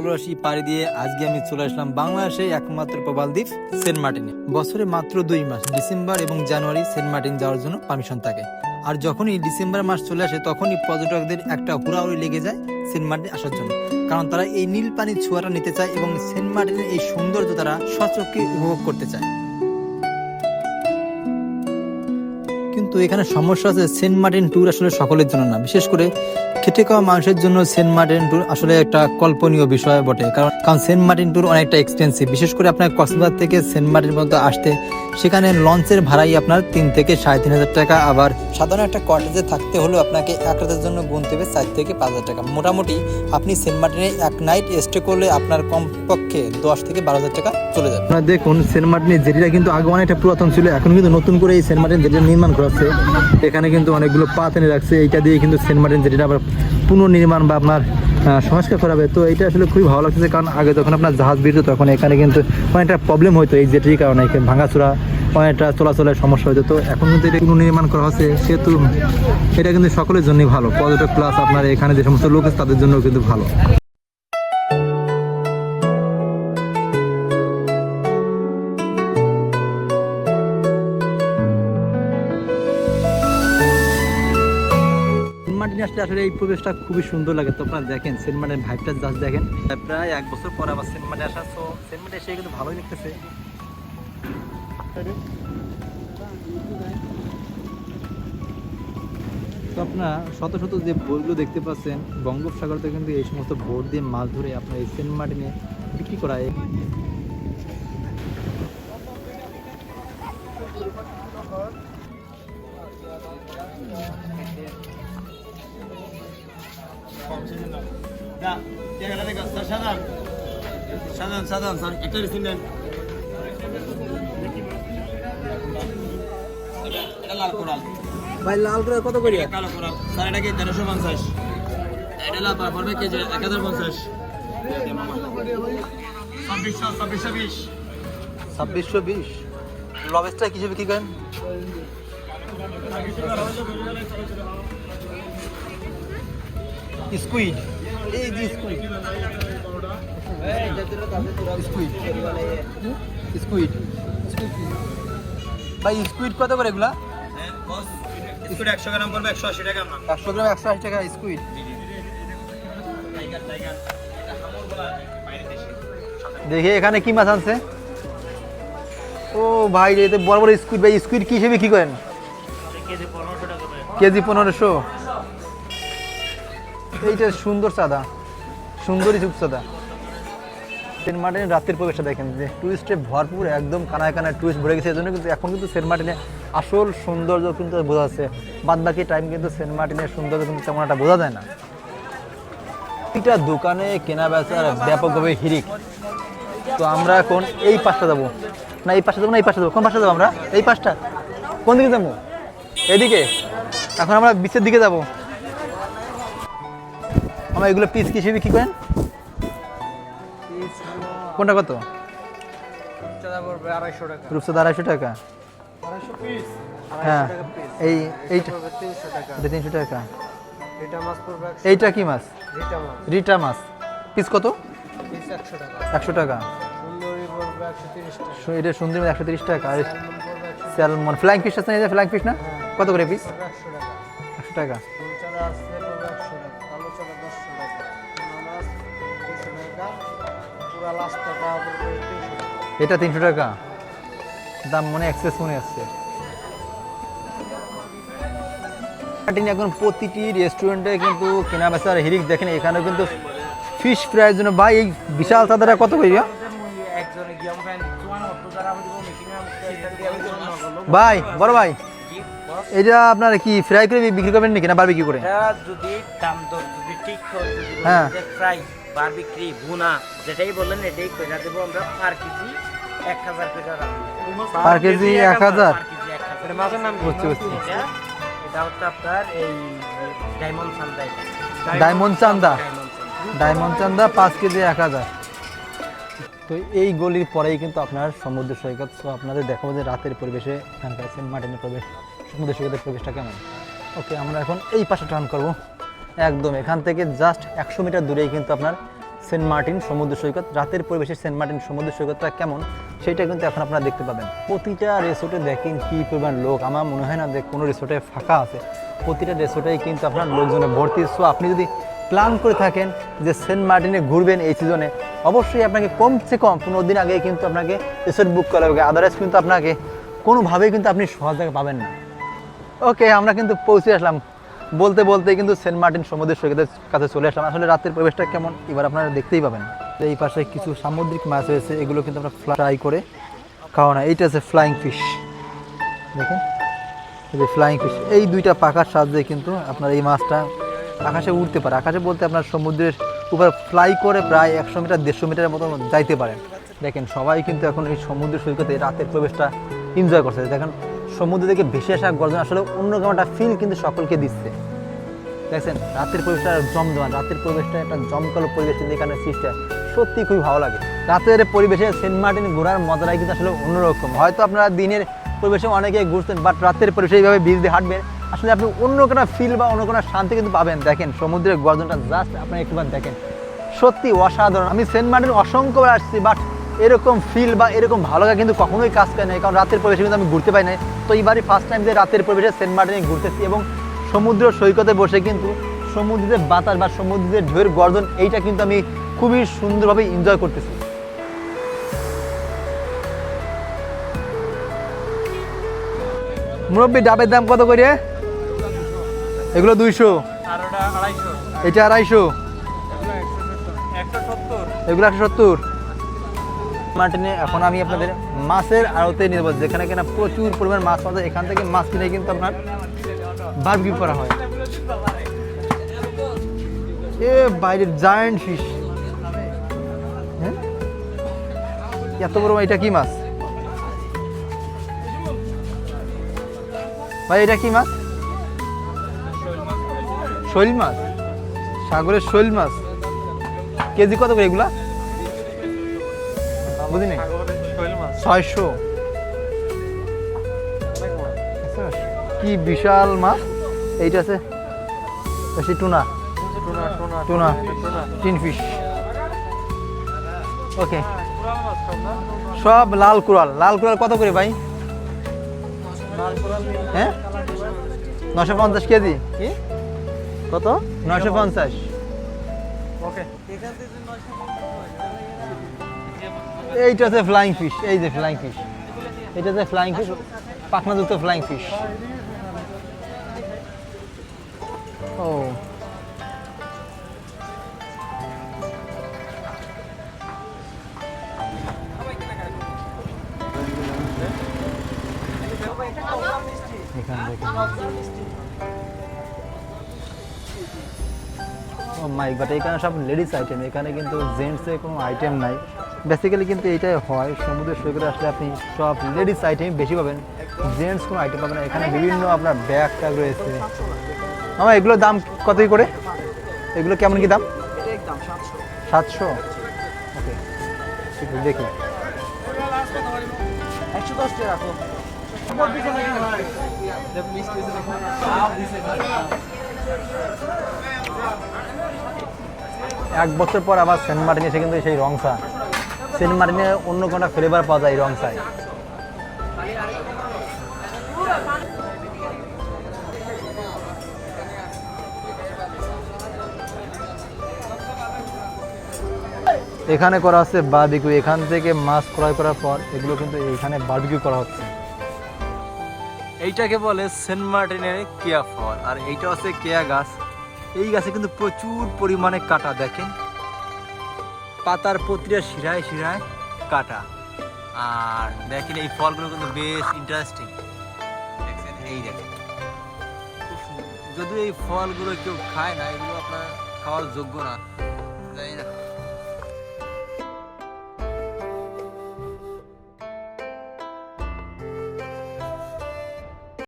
প্রবাসী পাড়ি দিয়ে আজকে আমি চলে আসলাম বাংলাদেশে একমাত্র প্রবাল দ্বীপ, সেন্ট মার্টিনে। বছরে মাত্র দুই মাস, ডিসেম্বর এবং জানুয়ারি সেন্ট মার্টিন যাওয়ার জন্য পারমিশন থাকে। আর যখনই ডিসেম্বর মাস চলে আসে, তখনই পর্যটকদের একটা হুড়াহুড়ি লেগে যায় সেন্ট মার্টিন আসার জন্য। কারণ তারা এই নীল পানির ছোঁয়াটা নিতে চায় এবং সেন্ট মার্টিনের এই সৌন্দর্য তারা সচক্ষে উপভোগ করতে চায়। কিন্তু এখানে সমস্যা আছে, সেন্ট মার্টিন ট্যুর আসলে সকলের জন্য না। বিশেষ করে খেটে খাওয়া মানুষের জন্য সেন্ট মার্টিন ট্যুর আসলে একটা কল্পনীয় বিষয় বটে। কারণ কারণ সেন্ট মার্টিন ট্যুর অনেকটা এক্সপেন্সিভ বিশেষ করে আপনার কক্সবাজার থেকে সেন্ট মার্টিন পর্যন্ত আসতে সেখানে লঞ্চের ভাড়াই আপনার তিন থেকে সাড়ে তিন হাজার টাকা। আবার সাধারণ একটা কটেজে থাকতে হলেও আপনাকে এক রাতের জন্য গুনতে হবে চার থেকে পাঁচ হাজার টাকা। মোটামুটি আপনি সেন্ট মার্টিনে এক নাইট স্টে করলে আপনার কমপক্ষে দশ থেকে বারো হাজার টাকা চলে যাবে। আপনারা দেখুন, সেন্ট মার্টিনের জেটিটা কিন্তু আগে অনেকটা পুরাতন ছিল, এখন কিন্তু নতুন করে এই সেন্ট মার্টিন জেটিটা নির্মাণ করা হচ্ছে। এখানে কিন্তু অনেকগুলো পাত এনে রাখছে, এইটা দিয়ে কিন্তু সেন্ট মার্টিন জেটিটা আবার পুনর্নির্মাণ বা আপনার সংস্কার করা হবে তো এটা আসলে খুবই ভালো লাগছে কারণ আগে যখন আপনার জাহাজ বিরত তখন এখানে কিন্তু অনেকটা প্রবলেম হতো এই জেটির কারণে ভাঙাচোরা, অনেকটা চলাচলের সমস্যা হতো তো এখন কিন্তু এটা নির্মাণ করা হচ্ছে, সেহেতু এটা কিন্তু সকলের জন্যই ভালো। পর্যটক প্লাস আপনার এখানে যে সমস্ত লোক আছে, তাদের জন্য কিন্তু ভালো। আসলে আসলে এই পরিবেশটা খুবই সুন্দর লাগে। তো আপনারা দেখেন মার্টিন ভাইবটা জাস্ট দেখেন। প্রায় এক বছর পর আবার সেন্ট মার্টিন আসা, তো সেন্ট মার্টিন এসে কিন্তু ভালোই লাগতেছে। তো আপনার শত শত যে বোটগুলো দেখতে পাচ্ছেন বঙ্গোপসাগর থেকে কিন্তু এই সমস্ত বোট দিয়ে মাছ ধরে আপনার এই সেন্ট মার্টিনে বিক্রি করা হয় সাধারণ সাধারণ স্যার একটা এটা লাল কোরাল। ভাই লাল করে কত করি? কালো কোরাল। স্যার এটা কি তেরোশো পঞ্চাশ? এটা লাল পড়বে কেজি এক হাজার পঞ্চাশ। ছাব্বিশশো ছাব্বিশশো বিশ। ছাব্বিশশো বিশ? লবেস্টার কিসে বিক্রি করেন? স্কুইড। এই যে স্কুইড। স্কুইড। স্কুইড ভাই স্কুইড কত করে এগুলা? স্কুট একশো গ্রাম পড়বে একশো আশি টাকা একশো গ্রাম একশো আশি টাকা স্কুইড। দেখি এখানে কি মাছ আনছে। ও ভাই এতে বড় বড় স্কুইড ভাই স্কুইড কি হিসেবে কি করেন? কেজি পনেরোশো। এইটা সুন্দর চাঁদা সুন্দরই চুপ চাঁদা। সেন্ট মার্টিনের রাতের প্রবেশটা দেখেন, যে টুরিস্টে ভরপুর একদম কানায় কানায় টুরিস্ট ভরে গেছে, এজন্য কিন্তু এখন কিন্তু সেন্ট মার্টিনে আসল সৌন্দর্য কিন্তু বোঝা যাচ্ছে। বাদ বাকি টাইম কিন্তু সেন্ট মার্টিনের সৌন্দর্য কিন্তু তেমন একটা বোঝা যায় না। প্রতিটা দোকানে কেনা বেচার ব্যাপকভাবে হিরিক তো আমরা এখন এই পাশটা যাব। না, এই পাশটা যাব না, এই পাশটা যাব। কোন পাশটা যাব আমরা? এই পাশটা। কোন দিকে যাব? এদিকে। এখন আমরা বিচের দিকে যাব। আমরা এগুলো পিস হিসেবে কি করেন? কোনটা কত? রূপসাদা আড়াইশো টাকা। হ্যাঁ এই এইটা তিনশো টাকা। এইটা কি মাছ? রিটা মাছ। পিস কত? একশো টাকা। এটা সুন্দর একশো তিরিশ টাকা। আর স্যালমন ফ্লাইং ফিশ আছে ফ্লাইং ফিশ না? কত করে পিস একশো টাকা। এটা তিনশো টাকা? দাম মনে এক্সেস মনে আসছে এখন প্রতিটি রেস্টুরেন্টে কিন্তু কেনা বেচার হিরিক দেখেন এখানেও কিন্তু ফিশ ফ্রাইয়ের জন্য। ভাই এই বিশাল চাঁদাটা কত মিশিংয়ে ভাই? বড় ভাই এটা আপনার কি ফ্রাই করে বিক্রি করবেন নাকি না বিক্রি করে? যদি দাম দর যদি ঠিক হয় হ্যাঁ। ফ্রাই বার বিক্রি ভুনা যেটাই বললেন এটাই কইরা দেবো আমরা। পার কেজি এক হাজার রাখব। পার কেজি এক হাজার? হাজার। মাছের নাম কি? বুঝছি এটা হচ্ছে আপনার এই ডায়মন্ড সানডাই ডায়মন্ড চান্দা? ডায়মন্ড চান্দা। পাঁচ কেজি এক হাজার। তো এই গলির পরেই কিন্তু আপনার সমুদ্র সৈকত। সো আপনাদের দেখাবো যে রাতের পরিবেশে এখানকার সেন্ট মার্টিনের প্রবেশ সমুদ্র সৈকতের প্রবেশটা কেমন। ওকে আমরা এখন এই পাশে টার্ন করব। একদম। এখান থেকে জাস্ট একশো মিটার দূরেই কিন্তু আপনার সেন্ট মার্টিন সমুদ্র সৈকত। রাতের পরিবেশে সেন্ট মার্টিন সমুদ্র সৈকতটা কেমন, সেটা কিন্তু এখন আপনারা দেখতে পাবেন। প্রতিটা রিসোর্টে দেখেন কী পরিমাণ লোক। আমার মনে হয় না যে কোনো রিসোর্টে ফাঁকা আছে। প্রতিটা রিসোর্টেই কিন্তু আপনার লোকজনে ভর্তি। সো আপনি যদি প্ল্যান করে থাকেন যে সেন্ট মার্টিনে ঘুরবেন এই সিজনে অবশ্যই আপনাকে কমসে কম পনেরো দিন আগে কিন্তু আপনাকে রিসোর্ট বুক করা হবে। আদারওয়াইজ কিন্তু আপনাকে কোনোভাবেই কিন্তু আপনি সহজ জায়গা পাবেন না। ওকে আমরা কিন্তু পৌঁছে আসলাম। বলতে বলতে কিন্তু সেন্ট মার্টিন সমুদ্র সৈকতের কাছে চলে আসলাম। আসলে রাতের পরিবেশটা কেমন, এবার আপনারা দেখতেই পাবেন। এই পাশে কিছু সামুদ্রিক মাছ রয়েছে, এগুলো কিন্তু আমরা ফ্রাই করে খাওয়া না। এইটা আছে ফ্লাইং ফিশ দেখেন যে ফ্লাইং ফিশ এই দুইটা পাখার সাহায্যে কিন্তু আপনার এই মাছটা আকাশে উঠতে পারে। আকাশে বলতে আপনার সমুদ্রের উপর ফ্লাই করে প্রায় একশো মিটার, দেড়শো মিটারের মতো যাইতে পারেন দেখেন, সবাই কিন্তু এখন এই সমুদ্র সৈকতে রাতের প্রবেশটা এনজয় করছে দেখেন সমুদ্র থেকে ভেসে আসা গর্জন আসলে অন্যরকম একটা ফিল কিন্তু সকলকে দিচ্ছে। দেখছেন, রাতের পরিবেশটা জমজমান রাতের পরিবেশটা একটা জমকালো পরিবেশ কিন্তু এখানে সৃষ্টি হয়। সত্যি খুবই ভালো লাগে। রাতের পরিবেশে সেন্ট মার্টিন ঘোরার মজাটাই কিন্তু আসলে অন্যরকম। হয়তো আপনারা দিনের পরিবেশে অনেকে ঘুরছেন বাট রাতের পরিবেশে এইভাবে বীজ দিয়ে হাঁটবেন, আসলে আপনি অন্য কোনো ফিল বা অন্য কোনো শান্তি কিন্তু পাবেন। দেখেন, সমুদ্রের গর্জনটা জাস্ট আপনি একটুবার দেখেন। সত্যি অসাধারণ। আমি সেন্ট মার্টিন অসংখ্যবার আসছি বাট এরকম ফিল বা এরকম ভালো লাগা কিন্তু কখনোই কাজ করে নাই কারণ রাতের পরিবেশে কিন্তু আমি ঘুরতে পাই নাই। তো এইবারই ফার্স্ট টাইম যে রাতের পরিবেশে সেন্ট মার্টিনে ঘুরতেছি এবং সমুদ্র সৈকতে বসে কিন্তু সমুদ্রের বাতাস বা সমুদ্রের ঢেউয়ের গর্জন এইটা কিন্তু আমি খুবই সুন্দরভাবে এনজয় করতেছি। মুরব্বী ডাবের দাম কত করে? এগুলো দুইশো। এটা আড়াইশো। একশো সত্তর। এগুলো একশো সত্তর। মার্টিনে এখন আমি আপনাদের মাছের আড়তে নিয়ে যাব, যেখানে কিনা প্রচুর পরিমাণ মাছ পাওয়া এখান থেকে মাছ কিনে কিন্তু আপনার বারবিকিউ করা হয়। এ বাইরের জায়ান্ট ফিশ হ্যাঁ? এত বড় এটা কি মাছ? ভাই, এটা কি মাছ? শৈল মাছ। সাগরের শৈল মাছ। কেজি কত করে এগুলা? বুঝিনি শৈল ছয়শো। কি বিশাল মাছ। এইটা আছে বেশি tuna. Tuna tuna tuna. Tuna তিন ফিশ ওকে। সব লাল কুড়াল। লাল কুড়াল কত করে ভাই? হ্যাঁ? নশো পঞ্চাশ কেজি। কি? কত? নশো পঞ্চাশ। ওকে। এইটা আছে ফ্লাইং ফিশ এই যে ফ্লাইং ফিশ এটা আছে ফ্লাইং ফিশ পাখনাযুক্ত ফ্লাইং ফিশ ও। এখানে দেখেন ও মাই বাট এখানে সব লেডিস আইটেম এখানে কিন্তু জেন্টসের কোনো আইটেম নাই। বেসিক্যালি কিন্তু এটাই হয় সমুদ্র সৈকতে আসলে আপনি সব লেডিস আইটেম বেশি পাবেন জেন্টস কোনো আইটেম পাবেন না। এখানে বিভিন্ন আপনার ব্যাগ ট্যাগ রয়েছে। আমার এগুলোর দাম কত করে? এগুলো কেমন কি দাম? সাতশো। ওকে দেখি। এক বছর পর আবার সেন্ট মার্টিন এসে কিন্তু সেই রংসা সেন্ট মার্টিনে অন্য কোনো ফ্লেভার পাওয়া যায় রং রংসায় এখানে করা হচ্ছে বারবিকিউ এখান থেকে মাছ ক্রয় করার পর এগুলো কিন্তু এখানে বারবিকিউ করা হচ্ছে। এইটাকে বলে সেন্ট মার্টিনের কেয়া ফল। আর এইটা হচ্ছে কেয়া গাছ। এই গাছে কিন্তু প্রচুর পরিমাণে কাটা দেখেন। পাতার প্রতিটা শিরায় শিরায় কাটা। আর দেখেন এই ফলগুলো কিন্তু বেশ ইন্টারেস্টিং দেখছেন? এই দেখেন। যদি এই ফলগুলো কেউ খায় না, এগুলো আপনার খাওয়ার যোগ্য না।